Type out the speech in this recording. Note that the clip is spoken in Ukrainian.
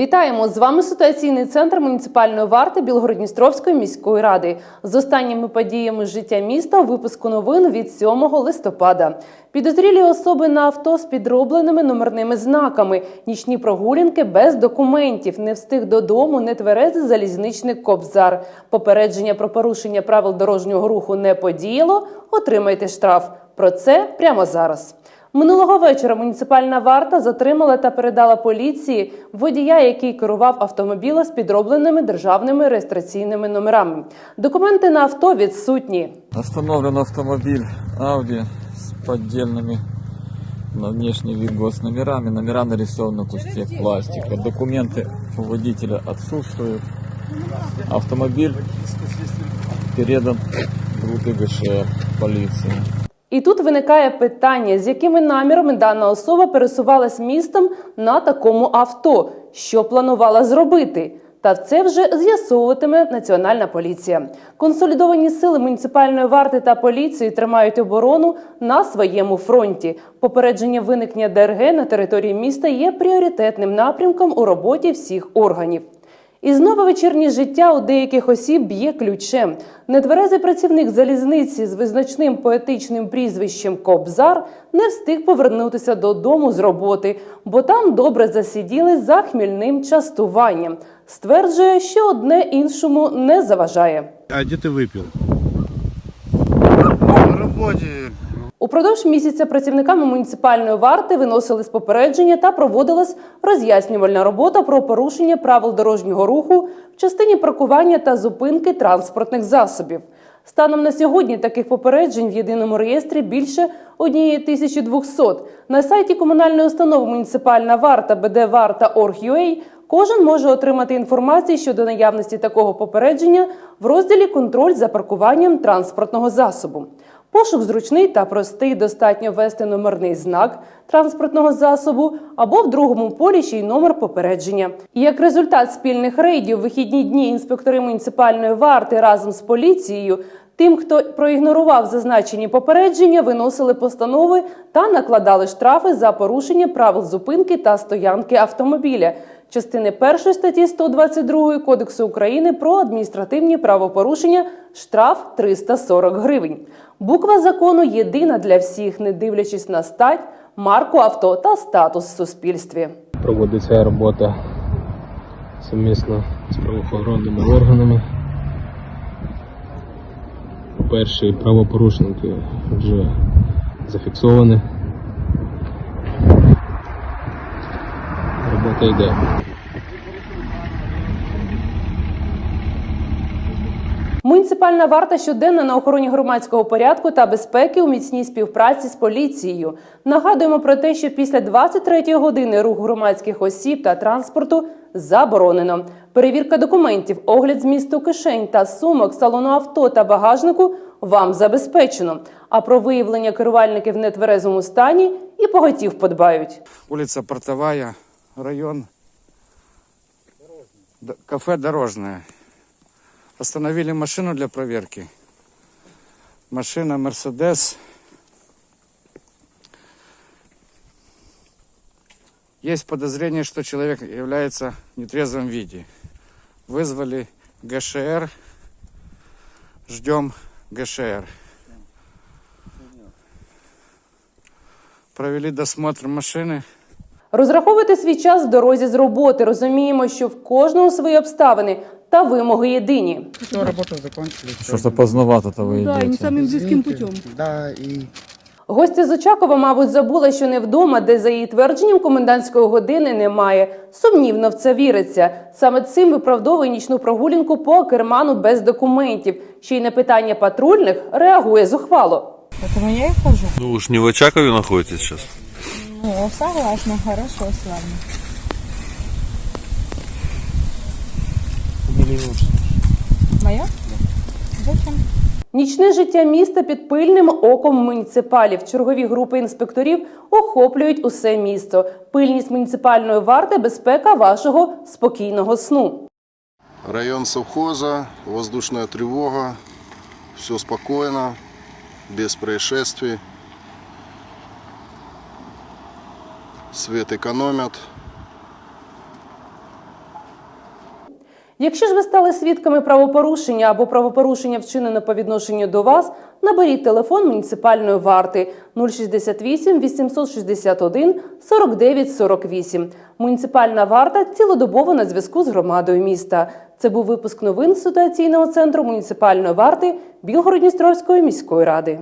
Вітаємо з вами ситуаційний центр муніципальної варти Білгородністровської міської ради з останніми подіями життя міста випуску новин від 7 листопада. Підозрілі особи на авто з підробленими номерними знаками, нічні прогулянки без документів, не встиг додому, нетверезий залізничник Кобзар. Попередження про порушення правил дорожнього руху не подіяло. Отримайте штраф. Про це прямо зараз. Минулого вечора муніципальна варта затримала та передала поліції водія, який керував автомобілем з підробленими державними реєстраційними номерами. Документи на авто відсутні. Остановлен автомобиль Audi с поддельными на внешний вид госномерами. Номера нарисованы на куске пластика. Документы у водителя отсутствуют. Автомобиль передан группе ГШР полиции. І тут виникає питання, з якими намірами дана особа пересувалась містом на такому авто, що планувала зробити. Та це вже з'ясовуватиме національна поліція. Консолідовані сили муніципальної варти та поліції тримають оборону на своєму фронті. Попередження виникнення ДРГ на території міста є пріоритетним напрямком у роботі всіх органів. І знову вечірнє життя у деяких осіб б'є ключем. Нетверезий працівник залізниці з визначним поетичним прізвищем Кобзар не встиг повернутися додому з роботи, бо там добре засиділи за хмільним частуванням. Стверджує, що одне іншому не заважає. А где ты выпил? На работе. Упродовж місяця працівниками муніципальної варти виносили з попередження та проводилась роз'яснювальна робота про порушення правил дорожнього руху в частині паркування та зупинки транспортних засобів. Станом на сьогодні таких попереджень в єдиному реєстрі більше 1200. На сайті комунальної установи муніципальна варта bdvarta.org.ua кожен може отримати інформацію щодо наявності такого попередження в розділі Контроль за паркуванням транспортного засобу. Пошук зручний та простий. Достатньо ввести номерний знак транспортного засобу або в другому полі ще й номер попередження. І як результат спільних рейдів вихідні дні інспектори муніципальної варти разом з поліцією. Тим, хто проігнорував зазначені попередження, виносили постанови та накладали штрафи за порушення правил зупинки та стоянки автомобіля. Частини 1 статті 122 Кодексу України про адміністративні правопорушення штраф 340 гривень. Буква закону єдина для всіх, не дивлячись на стать, марку авто та статус в суспільстві. проводиться робота сумісно з правоохоронними органами. Перші правопорушники вже зафіксовані. Робота йде. Муніципальна варта щоденно на охороні громадського порядку та безпеки у міцній співпраці з поліцією. Нагадуємо про те, що після 23 години рух громадських осіб та транспорту заборонено. Перевірка документів, огляд змісту кишень та сумок, салону авто та багажнику вам забезпечено. А про виявлення керувальників в нетверезому стані і поготів подбають. улица Портовая, район Д- кафе Дорожное. Остановили машину для проверки. Машина Мерседес. Есть подозрение, что человек является в нетрезвом виде. Вызвали ГШР. Ждем ГШР. Провели досмотр машины. Розраховуйте свій час в дорозі з роботи. Розуміємо, що в кожного свої обставини та вимоги єдині. Все, работу закончили. всё. Что-то поздновато-то вы Да, и не идете. самым близким путем. Да, и Гостя з Очакова, мабуть, забула, що не вдома, де за її твердженням комендантської години немає. Сумнівно в це віриться. Саме цим виправдовує нічну прогулянку по керману без документів. Ще й на питання патрульних реагує зухвало. Поэтому я и хожу. Ну, уж не в Очакове находитесь сейчас? Ну, согласна, хорошо с вами. Моя? Зачем? Нічне життя міста під пильним оком муніципалів. Чергові групи інспекторів охоплюють усе місто. Пильність муніципальної варти безпека вашого спокійного сну. Район совхоза, воздушная тревога, все спокойно, без происшествий. Свет экономят. Якщо ж ви стали свідками правопорушення або правопорушення вчинено по відношенню до вас, наберіть телефон муніципальної варти 068 861 49 48. Муніципальна варта цілодобово на зв'язку з громадою міста. Це був випуск новин ситуаційного центру муніципальної варти Білгород-Дністровської міської ради.